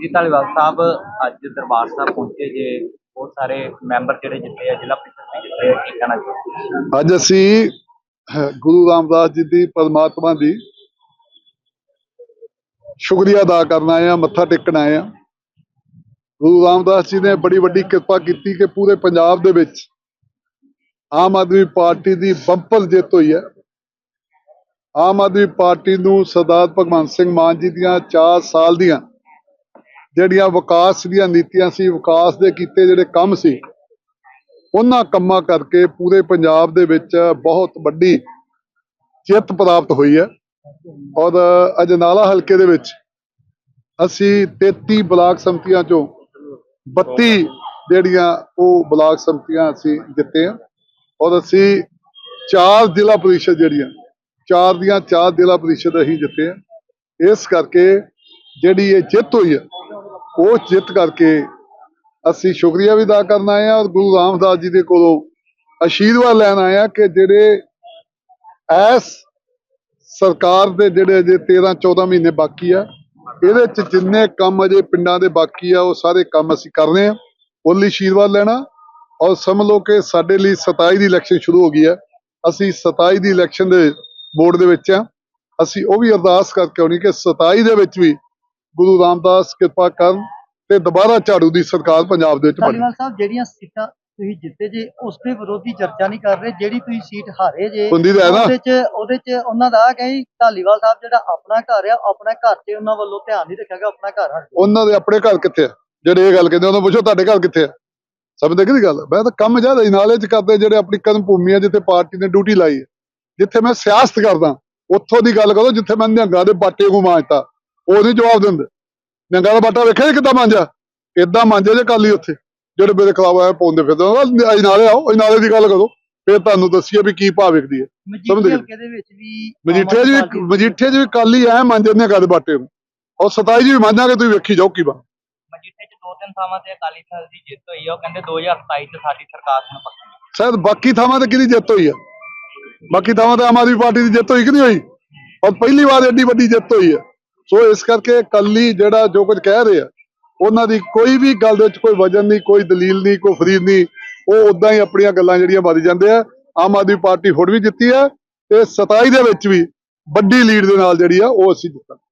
ਜੀ, ਧਾਲੀਵਾਲ ਸਾਹਿਬ ਅੱਜ ਦਰਬਾਰ ਸਾਹਿਬ ਪਹੁੰਚੇ ਜੇ, ਬਹੁਤ ਸਾਰੇ ਮੈਂਬਰ ਜਿਹੜੇ ਜਿੱਤੇ ਆ, ਜ਼ਿਲ੍ਹਾ ਪ੍ਰੀਸ਼ਦ ਦੇ ਜਿੱਤੇ ਆ, ਕੀ ਕਹਿਣਾ ਚਾਹੁੰਦੇ ਅੱਜ ਅਸੀਂ ਗੁਰੂ ਰਾਮਦਾਸ ਜੀ ਦੀ ਪਰਮਾਤਮਾ ਦੀ ਸ਼ੁਕਰੀਆ ਅਦਾ ਕਰਨ ਆਏ ਆ, ਮੱਥਾ ਟੇਕਣ ਆਏ ਆ। ਗੁਰੂ ਰਾਮਦਾਸ ਜੀ ਨੇ ਬੜੀ ਵੱਡੀ ਕਿਰਪਾ ਕੀਤੀ ਕਿ ਪੂਰੇ ਪੰਜਾਬ ਦੇ ਵਿੱਚ ਆਮ ਆਦਮੀ ਪਾਰਟੀ ਦੀ ਬੰਪਰ ਜਿੱਤ ਹੋਈ ਹੈ। ਆਮ ਆਦਮੀ ਪਾਰਟੀ ਨੂੰ ਸਰਦਾਰ ਭਗਵੰਤ ਸਿੰਘ ਮਾਨ ਜੀ ਦੀਆਂ 4 ਸਾਲ ਦੀਆਂ ਜਿਹੜੀਆਂ ਵਿਕਾਸ ਦੀਆਂ ਨੀਤੀਆਂ ਸੀ, ਵਿਕਾਸ ਦੇ ਕੀਤੇ ਜਿਹੜੇ ਕੰਮ ਸੀ, ਉਹਨਾਂ ਕੰਮਾਂ ਕਰਕੇ ਪੂਰੇ ਪੰਜਾਬ ਦੇ ਵਿੱਚ ਬਹੁਤ ਵੱਡੀ ਜਿੱਤ ਪ੍ਰਾਪਤ ਹੋਈ ਹੈ। ਔਰ ਅਜਨਾਲਾ ਹਲਕੇ ਦੇ ਵਿੱਚ ਅਸੀਂ 33 ਬਲਾਕ ਸੰਮਤੀਆਂ ਚੋਂ 32 ਜਿਹੜੀਆਂ ਉਹ ਬਲਾਕ ਸੰਮਤੀਆਂ ਅਸੀਂ ਜਿੱਤੇ ਹਾਂ। ਔਰ ਅਸੀਂ ਚਾਰ ਜ਼ਿਲ੍ਹਾ ਪ੍ਰੀਸ਼ਦ ਜਿਹੜੀਆਂ, ਚਾਰ ਦੀਆਂ ਚਾਰ ਜ਼ਿਲ੍ਹਾ ਪ੍ਰੀਸ਼ਦ ਅਸੀਂ ਜਿੱਤੇ ਹਾਂ। ਇਸ ਕਰਕੇ ਜਿਹੜੀ ਇਹ ਜਿੱਤ ਹੋਈ ਹੈ ਉਹ ਜਿੱਤ ਕਰਕੇ ਅਸੀਂ ਸ਼ੁਕਰੀਆ ਵੀ ਅਦਾ ਕਰਨ ਆਏ ਆ ਔਰ ਗੁਰੂ ਰਾਮਦਾਸ ਜੀ ਦੇ ਕੋਲੋਂ ਆਸ਼ੀਰਵਾਦ ਲੈਣ ਆਏ ਆ ਕਿ ਜਿਹੜੇ ਐਸ ਸਰਕਾਰ ਦੇ ਜਿਹੜੇ ਅਜੇ 13 14 ਮਹੀਨੇ ਬਾਕੀ ਆ, ਇਹਦੇ ਚ ਜਿੰਨੇ ਕੰਮ ਅਜੇ ਪਿੰਡਾਂ ਦੇ ਬਾਕੀ ਆ, ਉਹ ਸਾਰੇ ਕੰਮ ਅਸੀਂ ਕਰਨੇ ਆ ਉਹਦੇ ਲਈ ਆਸ਼ੀਰਵਾਦ ਲੈਣਾ ਔਰ ਸਮਝ ਲਓ ਕਿ ਸਾਡੇ ਲਈ 27 ਦੀ ਇਲੈਕਸ਼ਨ ਸ਼ੁਰੂ ਹੋ ਗਈ ਹੈ ਅਸੀਂ 27 ਦੀ ਇਲੈਕਸ਼ਨ ਦੇ ਬੋਰਡ ਦੇ ਵਿੱਚ ਆ। ਅਸੀਂ ਉਹ ਵੀ ਅਰਦਾਸ ਕਰਕੇ ਆਉਣੀ ਕਿ 27 ਦੇ ਵਿੱਚ ਵੀ ਗੁਰੂ ਰਾਮਦਾਸ ਕਿਰਪਾ ਕਰਨ ਤੇ ਦੁਬਾਰਾ ਝਾੜੂ ਦੀ ਸਰਕਾਰ ਪੰਜਾਬ ਦੇ ਵਿੱਚ ਬਣੇ। ਧਾਲੀਵਾਲ ਸਾਹਿਬ ਜਿਹੜੀਆਂ ਸੀਟਾਂ ਤੁਸੀਂ ਜਿੱਤੇ ਜੇ ਉਸ ਦੇ ਵਿਰੋਧੀ ਚਰਚਾ ਨਹੀਂ ਕਰ ਰਹੇ ਜਿਹੜੀ ਤੁਸੀਂ ਸੀਟ ਹਾਰੇ ਜੇ ਤਾਂ। ਉਹਦੇ ਚ ਉਹਦੇ ਚ ਉਹਨਾਂ ਦਾ ਕਹੀ ਧਾਲੀਵਾਲ ਸਾਹਿਬ ਜਿਹੜਾ ਆਪਣਾ ਘਰ ਆ ਆਪਣਾ ਘਰ ਤੇ ਉਹਨਾਂ ਵੱਲੋਂ ਧਿਆਨ ਨਹੀਂ ਰੱਖਿਆ ਗਿਆ ਆਪਣਾ ਘਰ ਹਟ ਉਹਨਾਂ ਦੇ ਆਪਣੇ ਘਰ ਕਿੱਥੇ ਆ? ਜਿਹੜੇ ਇਹ ਗੱਲ ਕਹਿੰਦੇ ਉਹਨਾਂ ਪੁੱਛੋ ਤੁਹਾਡੇ ਘਰ ਕਿੱਥੇ ਆ? ਸਮਝਦੇ ਕਿਹਦੀ ਗੱਲ? ਮੈਂ ਤਾਂ ਕੰਮ ਜ਼ਿਆਦਾ ਹੀ ਨਾਲੇ ਚ ਕਰਦੇ ਜਿਹੜੇ ਆਪਣੀ ਕਰਮ ਭੂਮੀ ਆ ਜਿੱਥੇ ਪਾਰਟੀ ਨੇ ਡਿਊਟੀ ਲਾਈ ਹੈ ਜਿੱਥੇ ਮੈਂ ਸਿਆਸਤ ਕਰਦਾ ਉੱਥੋਂ ਦੀ ਗੱਲ ਕਰੋ ਜਿੱਥੇ ਮੈਂ ਨਿਹੰਗਾਂ ਦੇ ਬਾਟੇ ਨੂੰ ਮਾਂਜਤਾ ਉਹ ਨਹੀਂ ਜਵਾਬ ਦਿੰਦੇ। ਨਿਹੰਗਾਂ ਦਾ ਬਾਟਾ ਵੇਖਿਆ ਕਿੱਦਾਂ ਮਾਂਜਾ ਇਦਾਂ ਮਾਂਜੇ ਜੇ ਕਾਲੀ ਉੱਥੇ। ਜਿਹੜੇ ਮੇਰੇ ਖਿਲਾਫ ਆਏ ਪਾਉਂਦੇ ਫਿਰਦੇ ਅਜ ਨਾਲੇ ਆਓ ਅਜ ਨਾਲੇ ਦੀ ਗੱਲ ਕਰੋ। ਫਿਰ ਤੁਹਾਨੂੰ ਦੱਸੀਏ ਵੀ ਕੀ ਭਾਅ ਵਿਕਦੀ ਹੈ। ਸਮਝ ਮਜੀਠੇ ਜੀ ਮਜੀਠੇ ਵੀ ਕਾਲੀ ਐ ਮਾਂਜੇ ਨੇ ਕਦੇ ਬਾਟੇ ਨੂੰ। ਔਰ 27 ਜੀ ਵੀ ਮਾਂਜਾਂਗੇ ਤੁਸੀਂ ਵੇਖੀ ਜਾਓ ਕੀ ਬਾ ਮਜੀਠੇ 'ਚ ਦੋ ਤਿੰਨ ਥਾਵਾਂ ਤੇ ਅਕਾਲੀ ਦਲ ਦੀ ਜਿੱਤ ਹੋਈ ਆ ਉਹ ਕਹਿੰਦੇ 2027 'ਚ ਸਾਡੀ ਸਰਕਾਰ ਨੂੰ ਪੱਕੀ। ਸ਼ਾਇਦ ਬਾਕੀ ਥਾਵਾਂ ਤੇ ਕਿਹਦੀ ਜਿੱਤ ਹੋਈ ਆ? ਬਾਕੀ ਥਾਵਾਂ ਤੇ ਆਮ ਆਦਮੀ ਪਾਰਟੀ ਦੀ ਜਿੱਤ ਹੋਈ ਕਿ ਨਹੀਂ ਹੋਈ? ਔਰ ਪਹਿਲੀ ਵਾਰ ਐਡੀ ਵੱਡੀ ਜਿੱਤ ਹੋਈ ਆ। ਸੋ ਇਸ ਕਰਕੇ ਕੱਲੀ ਜਿਹੜਾ ਜੋ ਕੁਝ ਕਹਿ ਰਹੇ ਆ, ਉਹਨਾਂ ਦੀ ਕੋਈ ਵੀ ਗੱਲ ਦੇ ਵਿੱਚ ਕੋਈ ਵਜਨ ਨਹੀਂ, ਕੋਈ ਦਲੀਲ ਨਹੀਂ, ਕੋਈ ਫਰੀਦ ਨਹੀਂ, ਉਹ ਉਦਾਂ ਹੀ ਆਪਣੀਆਂ ਗੱਲਾਂ ਜਿਹੜੀਆਂ ਮਾਰੀ ਜਾਂਦੇ ਆ। ਆਮ ਆਦਮੀ ਪਾਰਟੀ ਹੁਣ ਵੀ ਜਿੱਤੀ ਆ ਤੇ 27 ਦੇ ਵਿੱਚ ਵੀ ਵੱਡੀ ਲੀਡ ਦੇ ਨਾਲ ਜਿਹੜੀ ਆ ਉਹ ਅਸੀਂ ਜਿੱਤਾਂਗੇ।